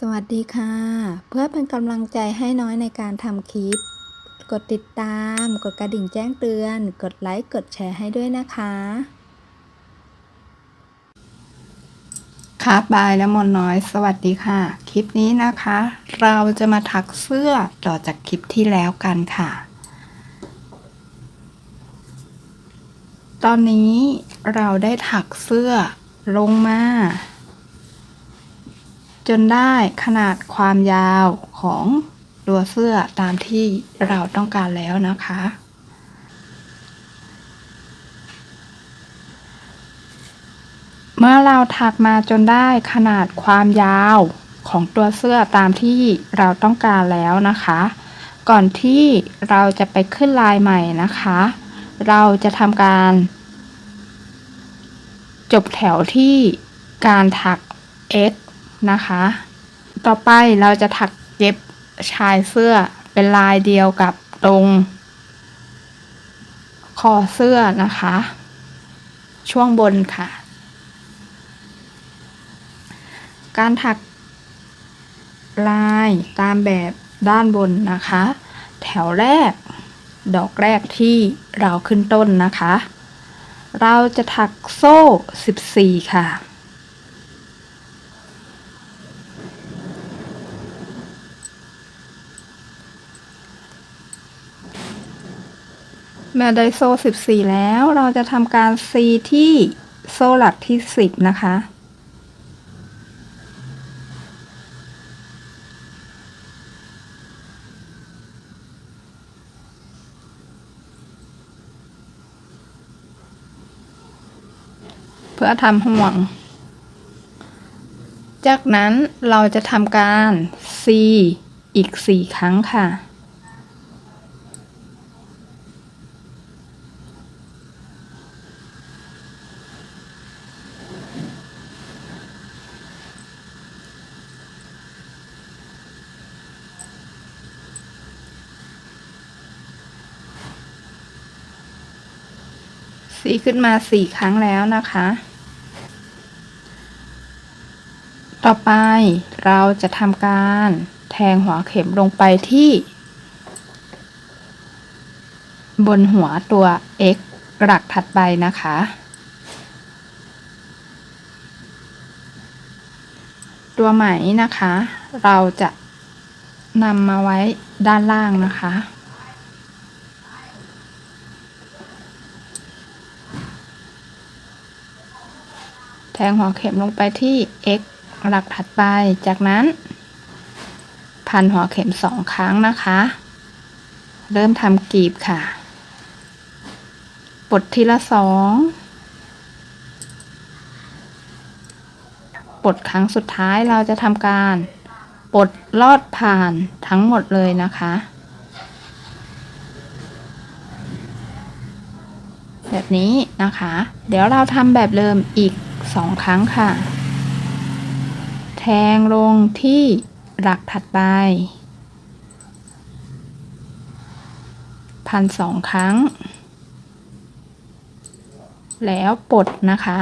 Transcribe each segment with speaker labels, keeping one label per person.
Speaker 1: สวัสดีค่ะ เพื่อเป็นกำลังใจให้น้อยในการทำคลิป กดติดตาม กดกระดิ่งแจ้งเตือน กดไลค์ กดแชร์ให้ด้วยนะคะ
Speaker 2: ครับบายและมนน้อย สวัสดีค่ะ คลิปนี้นะคะ เราจะมาถักเสื้อต่อจากคลิปที่แล้วกันค่ะ ตอนนี้เราได้ถักเสื้อลงมา จนได้ขนาดความยาวของตัวเสื้อตามที่เราต้องการแล้วนะคะ เมื่อเราถักมาจนได้ขนาดความยาวของตัวเสื้อตามที่เราต้องการแล้วนะคะ ก่อนที่เราจะไปขึ้นลายใหม่นะคะ เราจะทำการ จบแถวที่การถัก X นะคะ ต่อไปเราจะถักเย็บชายเสื้อเป็นลายเดียวกับตรง คอเสื้อนะคะ ช่วงบนค่ะ การถักลายตามแบบด้านบนนะคะ แถวแรก ดอกแรกที่เราขึ้นต้นนะคะ เราจะถักโซ่ 14 ค่ะ เมื่อได้โซ่14 แล้วเราจะทำการซีที่โซ่หลักที่ 10 นะคะ เพื่อทำห่วง จากนั้นเราจะทำการ C อีก 4 ครั้งค่ะ สี ขึ้นมาสี่ครั้งแล้วนะคะ ต่อไปเราจะทำการแทงหัวเข็มลงไปที่ บนหัวตัว x หลักถัดไปนะคะ ตัวไหมนะคะ เราจะนำมาไว้ด้านล่างนะคะ แทงหัวเข็มลงไปที่ x หลักถัดไป จากนั้น พันหัวเข็มสองครั้งนะคะ เริ่มทำกลีบค่ะปลดทีละสองปลดครั้งสุดท้ายเราจะทำการปลดลอดผ่านทั้งหมดเลยนะคะ แบบนี้นะคะ เดี๋ยวเราทำแบบเดิมอีก สองครั้งค่ะ แทงลงที่หลักถัดไป พันสองครั้ง แล้วปลดนะคะ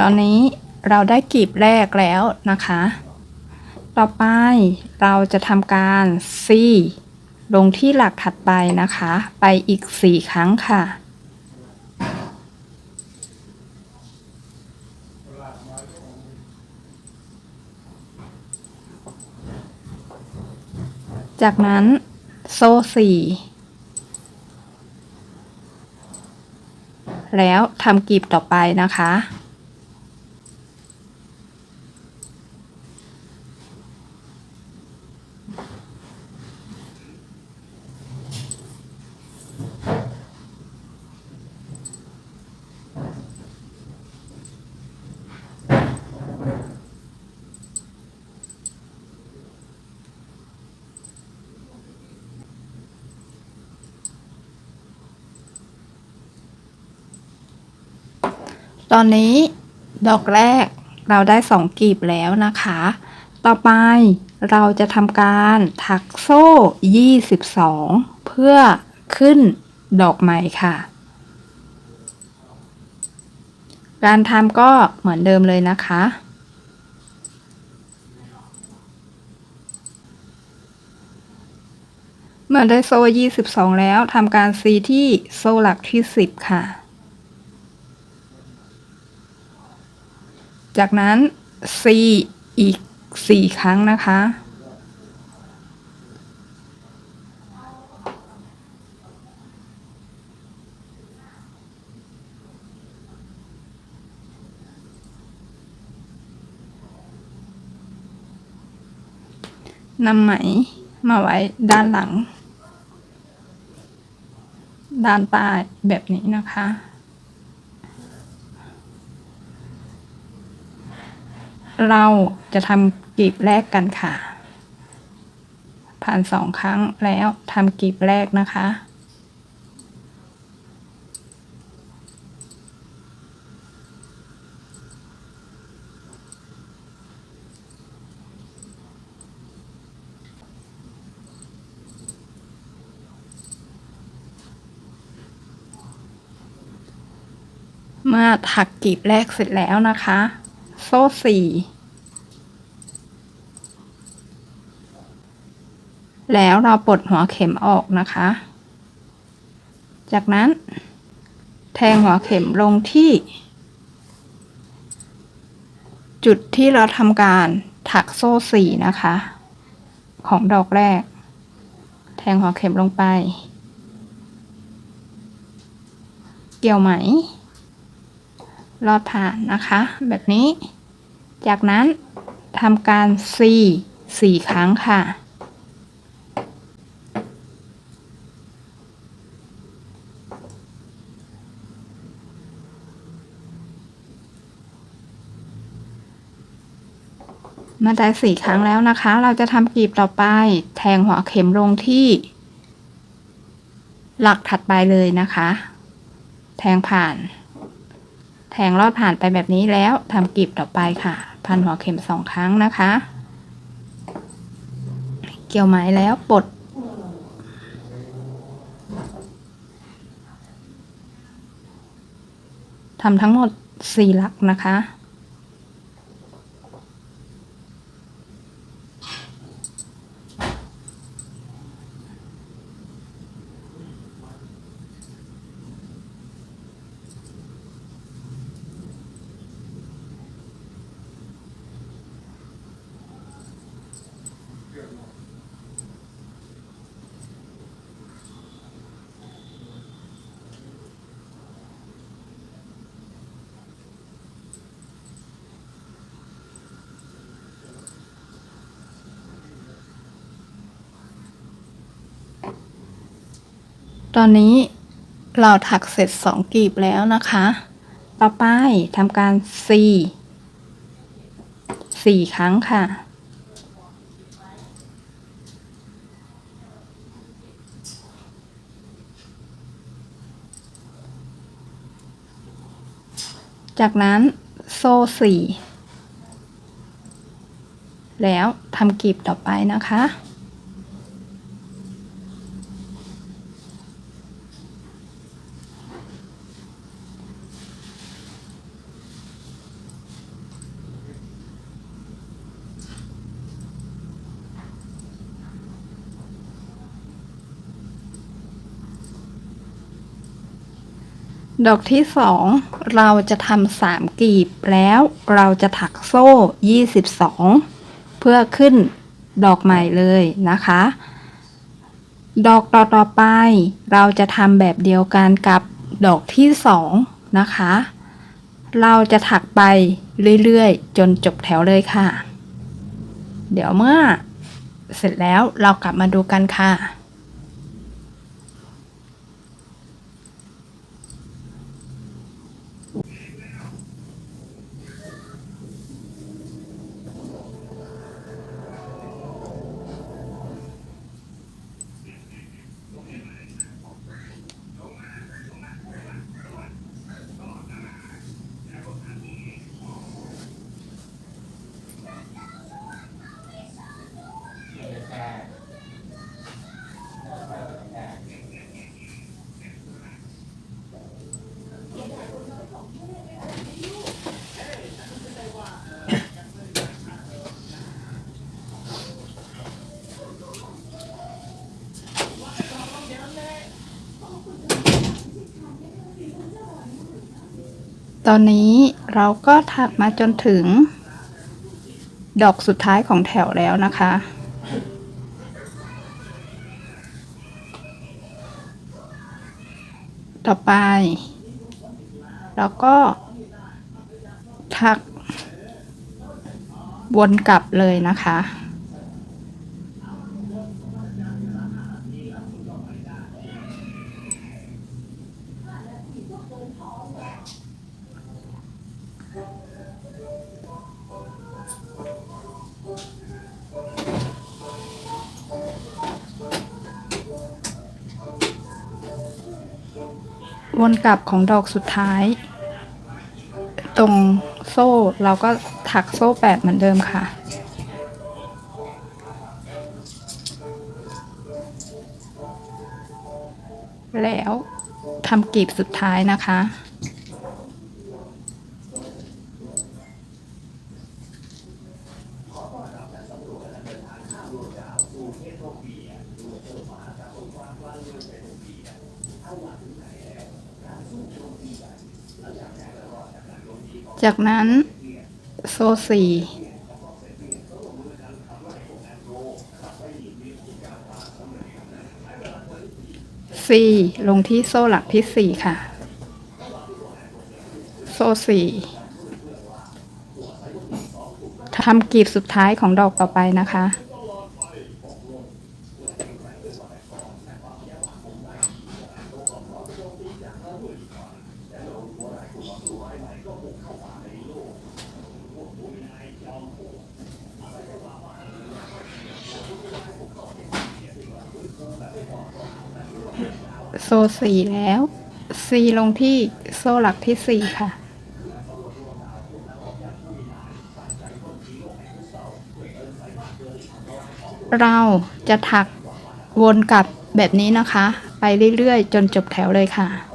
Speaker 2: ตอนนี้เราได้กลีบแรกแล้วนะคะ ต่อไปเราจะทำการ C ลงที่หลักถัดไปนะคะ ไปอีก 4 ครั้งค่ะ จากนั้นโซ่สี่แล้วทำกลีบต่อไปนะคะ ตอนนี้ดอกแรกเราได้สองกลีบแล้วนะคะ ต่อไปเราจะทำการถักโซ่ 22 เพื่อขึ้นดอกใหม่ค่ะ การทำก็เหมือนเดิมเลยนะคะ เมื่อได้โซ่ 22 แล้วทำการซีที่โซ่หลักที่ 10 ค่ะ จากนั้น C อีก 4 ครั้งนะคะ นำไหมมาไว้ด้านหลัง ด้านใต้แบบนี้นะคะ เราจะทำกลีบแรกกันค่ะ ผ่านสองครั้งแล้วทำกลีบแรกนะคะ เมื่อถักกลีบแรกเสร็จแล้วนะคะ โซ่สี่แล้วเราปลดหัวเข็มออกนะคะ จากนั้น แทงหัวเข็มลงที่ จุดที่เราทำการถักโซ่สี่นะคะ ของดอกแรก แทงหัวเข็มลงไป เกี่ยวไหม ลอดผ่านนะคะ แบบนี้ จากนั้นทำการซีสี่ครั้งค่ะ มาได้สี่ครั้งแล้วนะคะ เราจะทำกลีบต่อไปแทงหัวเข็มลงที่หลักถัดไปเลยนะคะ แทงผ่าน แทงลอดผ่านไปแบบนี้แล้วทำกลีบต่อไปค่ะ พันหัวเข็มสองครั้งนะคะ เกี่ยวไหมแล้วปลดทำทั้งหมดสี่หลักนะคะ ตอนนี้เราถักเสร็จสองกลีบแล้วนะคะ ต่อไปทำการซีสี่ครั้งค่ะ จากนั้นโซ่สี่แล้วทำกลีบต่อไปนะคะ ดอกที่สองเราจะทำสามกลีบแล้วเราจะถักโซ่ 22 เพื่อขึ้นดอกใหม่เลยนะคะ ดอกต่อต่อไป เราจะทำแบบเดียวกันกับดอกที่สองนะคะ เราจะถักไปเรื่อยๆ จนจบแถวเลยค่ะ เดี๋ยวเมื่อเสร็จแล้วเรากลับมาดูกันค่ะ ตอนนี้เราก็ถักมาจนถึง ดอกสุดท้ายของแถวแล้วนะคะ ต่อไปแล้วก็ถักวนกลับเลยนะคะ วนกลับของดอกสุดท้าย ตรงโซ่เราก็ถักโซ่แปดเหมือนเดิมค่ะ แล้วทำกลีบสุดท้ายนะคะ จากนั้นโซ่สี่สี่ลงที่โซ่หลักที่สี่ค่ะ โซ่สี่ทำกลีบสุดท้ายของดอกต่อไปนะคะ โซ่สี่แล้วซีลงที่โซ่หลักที่สี่ค่ะ เราจะถักวนกลับแบบนี้นะคะ ไปเรื่อยๆ จนจบแถวเลยค่ะ